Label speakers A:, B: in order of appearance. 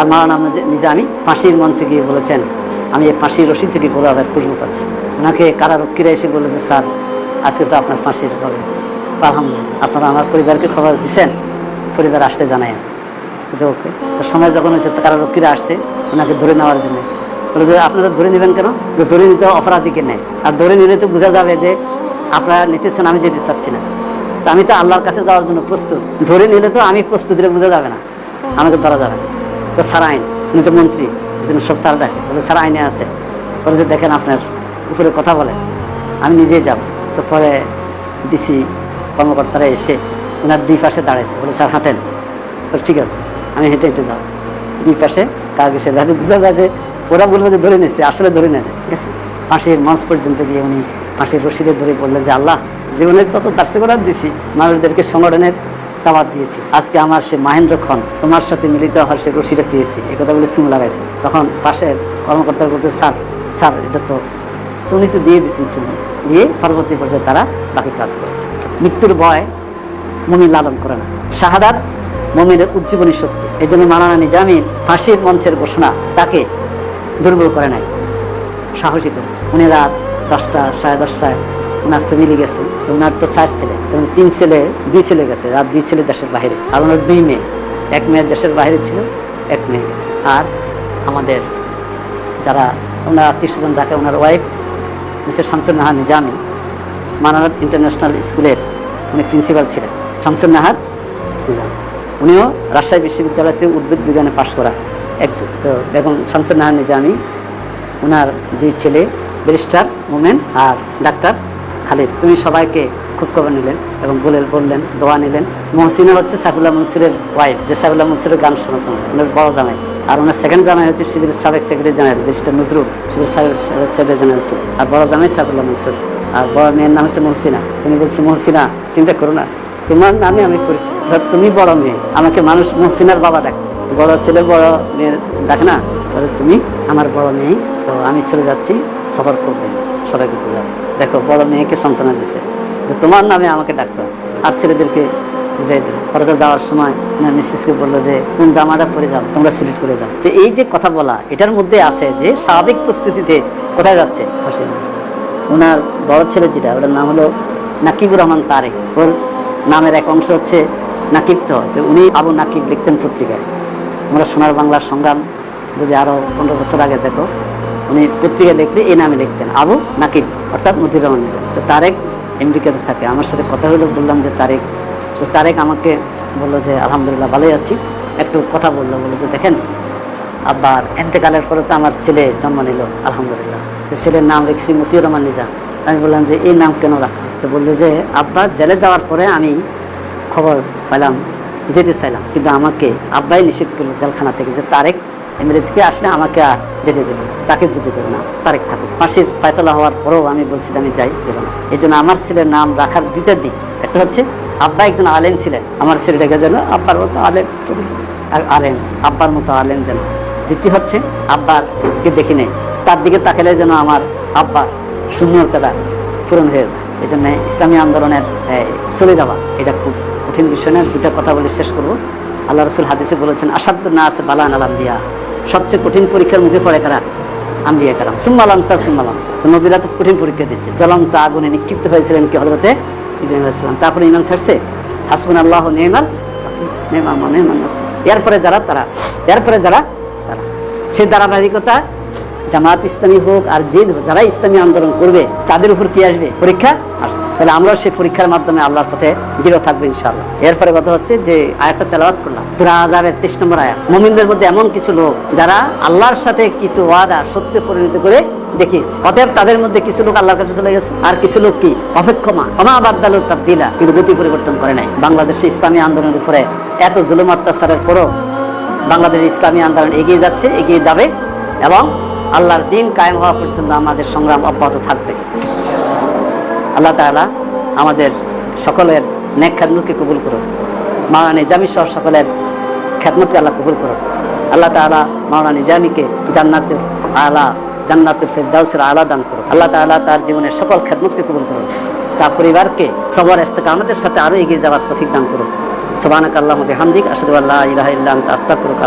A: আর মাওলানা নিজামি ফাঁসির মঞ্চে গিয়ে বলেছেন, আমি এই ফাঁসির রশি থেকে গোলাপের খুশবু পাচ্ছি। ওনাকে কারারক্ষীরা এসে বলেছে, স্যার, আজকে তো আপনার ফাঁসির হবে। আলহামদুলিল্লাহ, আপনারা আমার পরিবারকে খবর দিচ্ছেন পরিবার আসতে জানায়। যে ওকে, তো সময় যখন হয়েছে কারারক্ষীরা আসছে, ওনাকে ধরে নেওয়ার জন্য। বলে যে, আপনারা ধরে নেবেন কেন? যে ধরে নিতে অপরাধীকে নেয়? আর ধরে নিলে তো বোঝা যাবে যে আপনারা নিতেছেন, আমি যেতে চাচ্ছি না। তো আমি তো আল্লাহর কাছে যাওয়ার জন্য প্রস্তুত। ধরে নিলে তো আমি প্রস্তুত দিলে বোঝা যাবে না। আমাকে ধরা যাবে না। স্যার আইন। উনি তো মন্ত্রী সব স্যার দেখে বলে স্যার আইনে আছে। বলে যে দেখেন আপনার উপরে কথা বলে, আমি নিজেই যাব। তো পরে ডিসি কর্মকর্তারা এসে ওনার দুই পাশে দাঁড়াইছে, বলে, স্যার, হাঁটেন। ঠিক আছে, আমি হেঁটে হেঁটে যাব। দুই পাশে কাকে সে যাতে বোঝা যায় যে ওরা বলবে যে ধরে নিচ্ছে আসলে ধরে নেয় ঠিক আছে? ফাঁসির মঞ্চ পর্যন্ত গিয়ে উনি ফাঁসির রশিদে ধরে বললেন যে, আল্লাহ, জীবনের তত দার্সে দিছি, মানুষদেরকে সংগঠনের দাওয়াত দিয়েছি। আজকে আমার সে মাহেন্দ্র খন তোমার সাথে মিলিত হওয়ার সে রশিটা পেয়েছি। এই কথা বলে সুম লাগাইছে। তখন পাশের কর্মকর্তা বলতে, স্যার স্যার, এটা তো তো উনি তো দিয়ে দিয়েছেন সুম দিয়ে পরবর্তী পর্যায়ে তারা বাকি কাজ করেছে। মৃত্যুর ভয় মমিন লালন করে না। শাহাদাত মমিনের উজ্জীবনী শক্তি। এই জন্য মালানা নিজামির ফাঁসির মঞ্চের ঘোষণা তাকে দুর্বল করে নাই। সাহসী করেছে। উনি রাত দশটা, সাড়ে দশটায় ওনার ফ্যামিলি গেছে, ওনার তো চার ছেলে তিন ছেলে, দুই ছেলে গেছে, আর দুই ছেলে দেশের বাইরে। আর ওনার দুই মেয়ে, এক মেয়ে দেশের বাইরে ছিল, এক মেয়ে গেছে। আর আমাদের যারা, ওনার আত্মীয় স্বজন ডাকে ওনার wife mister Shamsul Nahar Nizami Manarat international স্কুলের উনি প্রিন্সিপাল ছিলেন শামসুল নাহার নিজাম। উনিও রাজশাহী বিশ্ববিদ্যালয়তে উদ্ভিদ বিজ্ঞানে পাশ করা একজন। তো বেগম শামসুল নাহার নিজামি ওনার দুই ছেলে ব্যারিস্টার মোমেন আর ডাক্তার খালিদ। উনি সবাইকে খোঁজখবর নিলেন এবং বলে বললেন, দোয়া নিলেন। মহসিনা হচ্ছে সাইফুল্লাহ মনসুরের ওয়াইফ যে সাইফুল্লাহ মনসুরের গান শোনাতেন ওনার বড় জামাই। আর ওনার সেকেন্ড জামাই হচ্ছে শিবিরের সাবেক secretary general barrister Nazrul Shibir সাবেক সেক্রেটারি জেনারেল ছিল আর বড় জামাই সাইফুল্লাহ মনসুর। আর বড় মেয়ের নাম হচ্ছে মহসিনা। উনি বলছে, মহসিনা, চিন্তা করো না। তোমার নামে আমি পরিচিত। ধর, তুমি বড় মেয়ে। আমাকে মানুষ মহসিনার বাবা ডাকতো বড় ছেলে, বড় মেয়ের ডাকে না? তুমি আমার বড় মেয়ে, তো আমি চলে যাচ্ছি, সফর করবে। সবাইকে বোঝাবে দেখো, বড় মেয়েকে সান্ত্বনা দিছে যে তোমার নামে আমাকে ডাকতো। আর ছেলেদেরকে বুঝাই দিল। পরে যাওয়ার সময় মিসেসকে বলল যে, কোন জামাটা পরে যাও, তোমরা সিলেক্ট করে দাও। তো এই যে কথা বলা, এটার মধ্যে আছে যে স্বাভাবিক পরিস্থিতিতে কোথায় যাচ্ছে? যাচ্ছে। ওনার বড় ছেলে যেটা, ওটার নাম হলো নাকিবুর রহমান তারেক। ওর নামের এক অংশ হচ্ছে নাকিব তো। তো উনি আবু নাকিব লিখতেন পত্রিকায়। তোমরা সোনার বাংলার সংগ্রাম যদি আরও পনেরো বছর আগে দেখো উনি পত্রিকা লিখলে এই নামে লিখতেন, আবু নাকিব, অর্থাৎ মতিউর রহমান নিজাম তো তারেক আমেরিকাতে থাকে। আমার সাথে কথা হলো বললাম যে, তারেক, তো তারেক আমাকে বলল যে, আলহামদুলিল্লাহ, ভালোই আছি। একটু কথা বলল বলল যে, দেখেন আবার এতেকালের পরে তো আমার ছেলে জন্ম নিল, আলহামদুলিল্লাহ। তো ছেলের নাম রেখেছি মতিউর রহমান নিজাম আমি বললাম যে, এই নাম কেন রাখল? তো বলল যে, আব্বা, জেলে যাওয়ার পরে আমি খবর পেলাম যেতে চাইলাম। কিন্তু আমাকে আব্বাই নিষেধ করল জেলখানা থেকে যে, তারেক এমএলএ থেকে আসলে আমাকে আর যেতে দেবে তাকে যেতে দেবে না, তারেক থাকুক। ফাঁসির ফয়সলা হওয়ার পরেও আমি বলছি আমি যাই, দেবো না। এই জন্য আমার ছেলের নাম রাখার দুইটা দিক। একটা হচ্ছে, আব্বা একজন আলেম ছিলেন, আমার ছেলেটাকে যেন আব্বার মতো আলেম আর আলেম, আব্বার মতো আলেম যেন। দ্বিতীয় হচ্ছে আব্বারকে দেখি নেই তার দিকে তাকালে যেন আমার আব্বা শূন্যতাটা পূরণ হয়ে যায়। এই জন্য ইসলামী আন্দোলনের চলে যাওয়া, এটা খুব কঠিন বিষয় না। দুটা কথা বলে শেষ করব। আল্লাহ রসুল হাদিসে বলেছেন আসাদ্দ না আছে বালান আলাম দিয়া সবচেয়ে কঠিন পরীক্ষার মুখে পড়ে কারা? আম্বিয়া কারাম। সুম্মালাম সাহ সুম্মালাম সাহ নবীরা তো কঠিন পরীক্ষা দিচ্ছে জ্বলন্ত আগুনে নিক্ষিপ্ত হয়েছিলেন কি হজরতে ইব্রাহিম তারপরে ইমান ছাড়ছে? হাসবুন আল্লাহ নেমাল নেমা এরপরে যারা তারা এরপরে যারা তারা। সেই ধারাবাহিকতা জামাত ইসলামী হোক আর হোক, যারা ইসলামী আন্দোলন করবে তাদের উপর কি আসবে? পরীক্ষা আসবে। তাহলে আমরাও সেই পরীক্ষার মাধ্যমে আল্লাহর পথে দৃঢ় থাকব ইনশাআল্লাহ। এরপরে কথা হচ্ছে যে আয়াতটা তেলাওয়াত করলাম। তুরা আজাবের তেইশ নম্বর আয়াত। মোমিনদের মধ্যে এমন কিছু লোক যারা আল্লাহর সাথে কিছু ওয়াদা, সত্যে পরিণত করে দেখিয়েছে। অতএব তাদের মধ্যে কিছু লোক আল্লাহর কাছে চলে গেছে। আর কিছু লোক কি? অপেক্ষমা অমা বাদ্দাল তাবদিলা। কিন্তু গতি পরিবর্তন করে নাই। বাংলাদেশে ইসলামী আন্দোলনের উপরে এত জুলুম অত্যাচারের পরও বাংলাদেশ ইসলামী আন্দোলন এগিয়ে যাচ্ছে, এগিয়ে যাবে এবং আল্লাহর দিন কায়েম হওয়া পর্যন্ত আমাদের সংগ্রাম অব্যাহত থাকবে। আল্লাহ তাআলা আমাদের সকলের নেক খেদমতকে কবুল করুন মাওলানা নিজামি সহ সকলের খেদমতকে আল্লাহ কবুল করুন আল্লাহ তাআলা মাওলানা নিজামিকে জান্নাতের আলা, জান্নাতুল ফেরদাউসের আলা দান করুন আল্লাহ তালা তার জীবনের সকল খেদমতকে কবুল করুন তার পরিবারকে সবার আমাদের সাথে আরও এগিয়ে যাওয়ার তৌফিক দান করুন সুবহানাক আল্লাহুম্মা বিহামদিক, আশহাদু আল্লা ইলাহা ইল্লা আনতা, আস্তাগফিরুকা